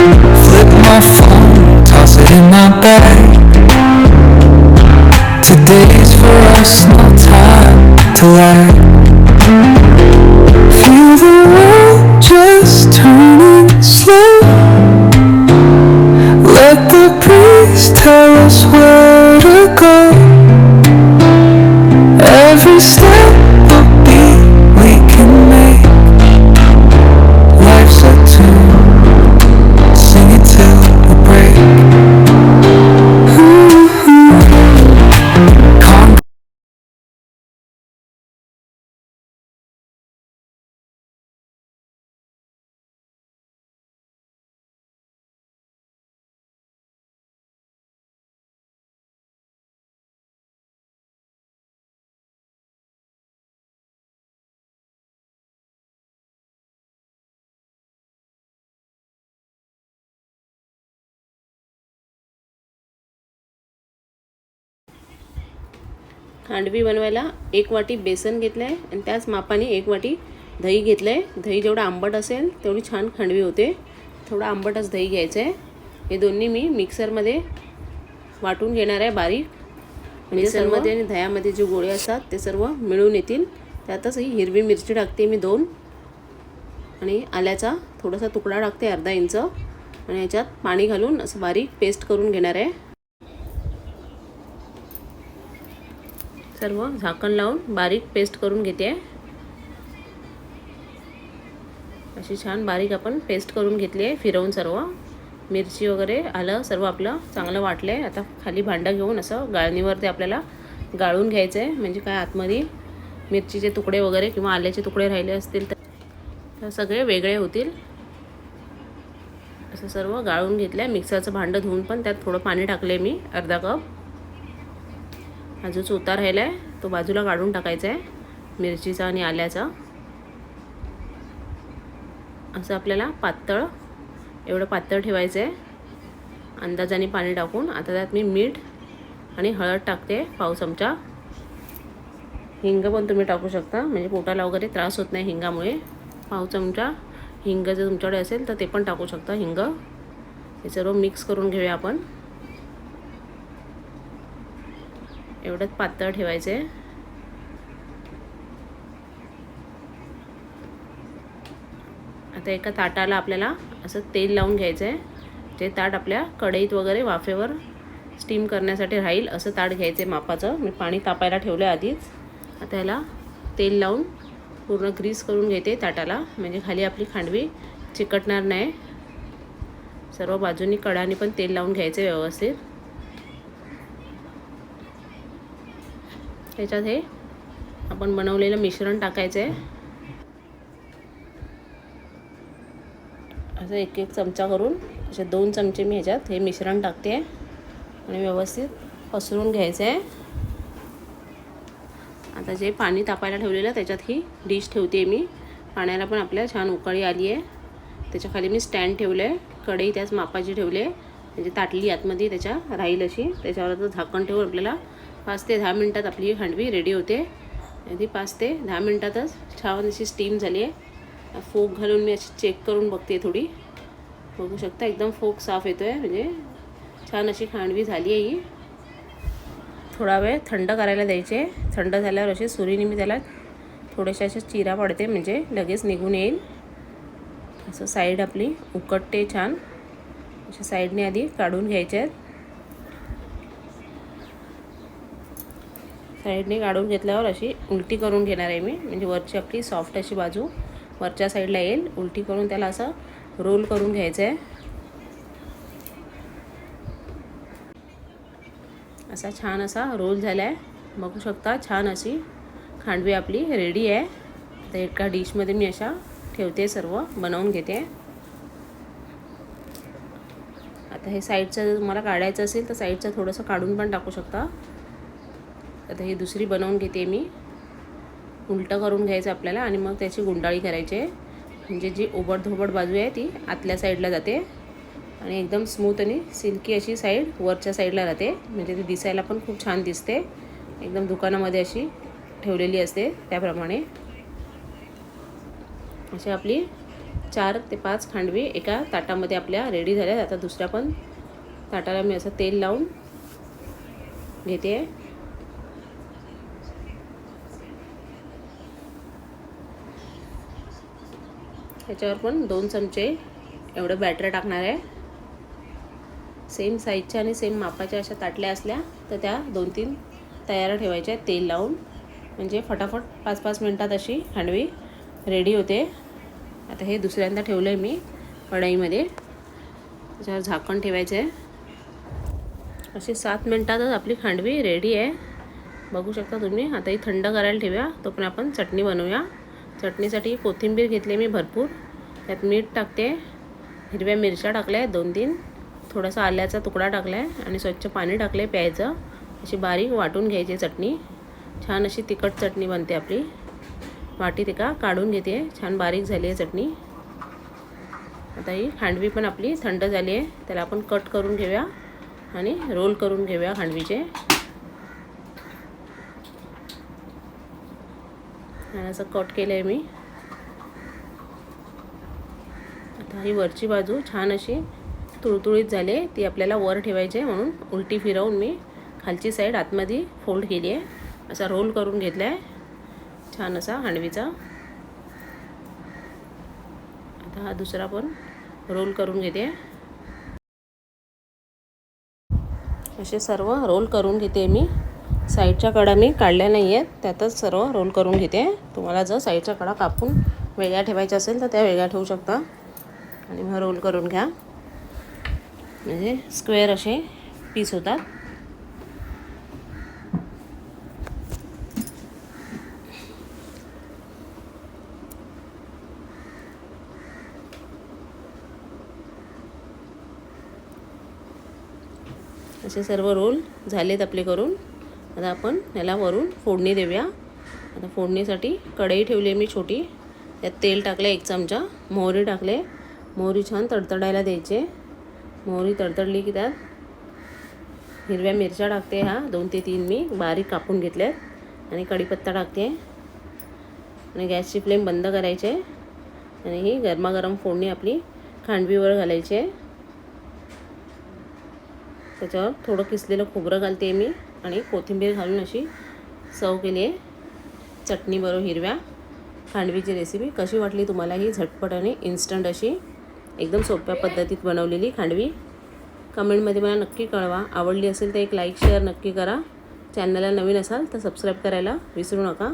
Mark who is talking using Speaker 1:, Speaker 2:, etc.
Speaker 1: Flip my phone, toss it in my bag. Today's for us, no time to lag.
Speaker 2: Khandvi बनवायला एक वाटी बेसन घेतलं आहे आणि त्याच मापाने एक वाटी दही घेतलं आहे दही जेवढं आंबट असेल तेवढी छान खांडवी होते. थोडं आंबटच दही घ्यायचं आहे हे दोन्ही मी मिक्सरमध्ये वाटून घेणार आहे बारीक. बेसनमध्ये आणि दह्यामध्ये जे गोळे असतात ते सर्व मिळून येतील. त्यातच ही हिरवी मिरची टाकते मी दोन. आणि आल्याचा थोडासा तुकडा टाकते अर्धा इंच. आणि याच्यात पाणी घालून असं बारीक पेस्ट करून घेणार आहे. सर्व झाकण लावून बारीक पेस्ट करून घेते. अशी छान बारीक आपण पेस्ट करून घेतली आहे फिरवून सर्व. मिरची वगैरे आलं सर्व आपलं चांगलं वाटलं आहे आता खाली भांडं घेऊन असं गाळणीवर ते आपल्याला गाळून घ्यायचं आहे म्हणजे काय आतमध्ये मिरचीचे तुकडे वगैरे किंवा आल्याचे तुकडे राहिले असतील तर सगळे वेगळे होतील. असं सर्व गाळून घेतलं आहे मिक्सरचं भांडं धुवून पण त्यात थोडं पाणी टाकलं मी अर्धा कप. हा जो चोता राहिला आहे तो बाजूला काढून टाकायचा आहे मिरचीचा आणि आल्याचा. असं आपल्याला पातळ एवढं पातळ ठेवायचं आहे अंदाजाने पाणी टाकून आता त्यात मी मीठ आणि हळद टाकते पाव चमचा. हिंग पण तुम्ही टाकू शकता म्हणजे पोटाला वगैरे त्रास होत नाही हिंगामुळे. पाव चमचा हिंग जर तुमच्याकडे असेल तर ते पण टाकू शकता हिंग. हे सर्व मिक्स करून घेऊया आपण. एवढंच पातळ ठेवायचं. आहे आता एका ताटाला आपल्याला असं तेल लावून घ्यायचं आहे ते ताट आपल्या कढईत वगैरे वाफेवर स्टीम करण्यासाठी राहील असं ताट घ्यायचं आहे मापाचं. मी पाणी तापायला ठेवलं आहे आधीच. आता याला तेल लावून पूर्ण ग्रीस करून घेते ताटाला. म्हणजे खाली आपली खांडवी चिकटणार नाही. सर्व बाजूनी कडाने पण तेल लावून घ्यायचं आहे व्यवस्थित. त्याच्यात हे. आपण बनवलेलं मिश्रण टाकायचं आहे असं एक एक चमचा करून असे दोन चमचे मी ह्याच्यात हे मिश्रण टाकते. आणि व्यवस्थित पसरून घ्यायचं आहे आता जे पाणी तापायला ठेवलेलं त्याच्यात ही डिश ठेवते मी. पाण्याला पण आपल्या छान उकळी आली आहे. त्याच्याखाली मी स्टँड ठेवलं आहे कढई त्याच मापाची ठेवली आहे म्हणजे ताटली आतमध्ये त्याच्या राहील अशी. त्याच्यावर झाकण ठेवून आपल्याला पाच ते दहा मिनटात आपली हांडवी खांडवी रेडी होते. ती पाच ते दहा मिनटातच छान अशी स्टीम झाली आहे फोक घालून मी अशी चेक करून बघते थोडी. बघू शकता एकदम फोक साफ येतो आहे म्हणजे छान अशी खांडवी झाली आहे ही. थोडा वेळ थंड करायला द्यायचे. थंड झाल्यावर असे सुरीने मी त्याला थोड्याशा अशा चिरा पडते म्हणजे लगेच निघून येईल. असं साईड आपली उकटते छान. अशा साईडने आधी काढून घ्यायचे आहेत साईडने काढून घेतल्यावर अशी उलटी करून घेणार आहे मी. म्हणजे वरची आपली सॉफ्ट अशी बाजू वरच्या साईडला येईल. उलटी करून त्याला असं रोल करून घ्यायचं आहे. असा छान असा रोल झाला आहे. बघू शकता छान अशी खांडवी आपली रेडी आहे. तर एका डिशमध्ये मी अशा ठेवते सर्व बनवून घेते. आता हे साईडचं जर तुम्हाला काढायचं असेल तर साईडचं थोडंसं काढून पण टाकू शकता. आता ही दुसरी बनवून घेते मी. उलटं करून घ्यायचं आपल्याला आणि मग त्याची गुंडाळी करायची आहे. म्हणजे जी ओबडधोबड बाजू आहे ती आतल्या साईडला जाते. आणि एकदम स्मूथ आणि सिल्की अशी साईड वरच्या साईडला राहते. म्हणजे ती दिसायला पण खूप छान दिसते. एकदम दुकानामध्ये अशी ठेवलेली असते त्याप्रमाणे. अशी आपली चार ते पाच खांडवी एका ताटामध्ये आपल्या रेडी झाल्या आता दुसऱ्या पण ताटाला मी असं तेल लावून घेते. ह्याच्यावर पण दोन चमचे एवढं बॅटर टाकणार आहे. सेम साईजच्या आणि सेम मापाच्या अशा ताटल्या असल्या तर त्या दोन तीन तयार ठेवायच्या तेल लावून. म्हणजे फटाफट पाच पाच मिनटात अशी खांडवी रेडी होते. आता हे दुसऱ्यांदा ठेवलं आहे मी कढईमध्ये. त्याच्यावर झाकण ठेवायचं आहे. अशी सात मिनटातच आपली खांडवी रेडी आहे. बघू शकता तुम्ही आता ही थंड करायला ठेवूया तो पण आपण चटणी बनवूया. चटणीसाठी कोथिंबीर घेतली मी भरपूर. त्यात मीठ टाकते. हिरव्या मिरच्या टाकल्या दोन तीन थोडासा आल्याचा तुकडा टाकला आहे आणि स्वच्छ पाणी टाकले प्यायचं. अशी बारीक वाटून घ्यायची चटणी. छान अशी तिखट चटणी बनते आपली. वाटी तिका काढून घेते. छान बारीक झाली आहे चटणी. आता ही खांडवी पण आपली थंड झाली आहे. त्याला आपण कट करून घेऊया आणि रोल करून घेऊया खांडवीचे. आणि असं कट केलं आहे मी. आता ही वरची बाजू छान अशी तुळतुळीत झाली आहे. ती आपल्याला वर ठेवायची आहे म्हणून उलटी फिरवून मी खालची साईड आतमध्ये फोल्ड केली आहे. असा रोल करून घेतला आहे छान असा हांडवीचा. आता हा दुसरा पण रोल करून घेते. असे सर्व रोल करून घेते मी. साईडच्या कडा मी काढल्या नाही आहेत त्यातच सर्व रोल करून घेते. तुम्हाला जर साईडच्या कडा कापून वेगळ्या ठेवायच्या असेल तर त्या वेगळ्या ठेवू शकता. आणि मग रोल करून घ्या. म्हणजे स्क्वेअर असे पीस होतात. असे सर्व रोल झालेत आपले करून. आता आपण याला वरून फोडणी देऊया. आता फोडणीसाठी कढई ठेवली आहे मी छोटी. त्यात तेल टाकलं एक चमचा. मोहरी टाकले. मोहरी छान तडतडायला द्यायचे. मोहरी तडतडली की त्यात हिरव्या मिरच्या टाकते ह्या दोन ते तीन मी बारीक कापून घेतल्यात. आणि कढीपत्ता टाकते. आणि गॅसची फ्लेम बंद करायचे. आणि ही गरमागरम फोडणी आपली खांडवीवर घालायची आहे. त्याच्यावर थोडं किसलेलं खोबरं घालते मी. आणि कोथिंबीर घालून अशी सर्व केली आहे. चटणीबरोबर हिरव्या. खांडवीची रेसिपी कशी वाटली तुम्हाला ही झटपट आणि इन्स्टंट अशी एकदम सोप्या पद्धतीत बनवलेली खांडवी. कमेंटमध्ये मला नक्की कळवा. आवडली असेल तर एक लाईक शेअर नक्की करा. चॅनलला नवीन असाल तर सबस्क्राईब करायला विसरू नका.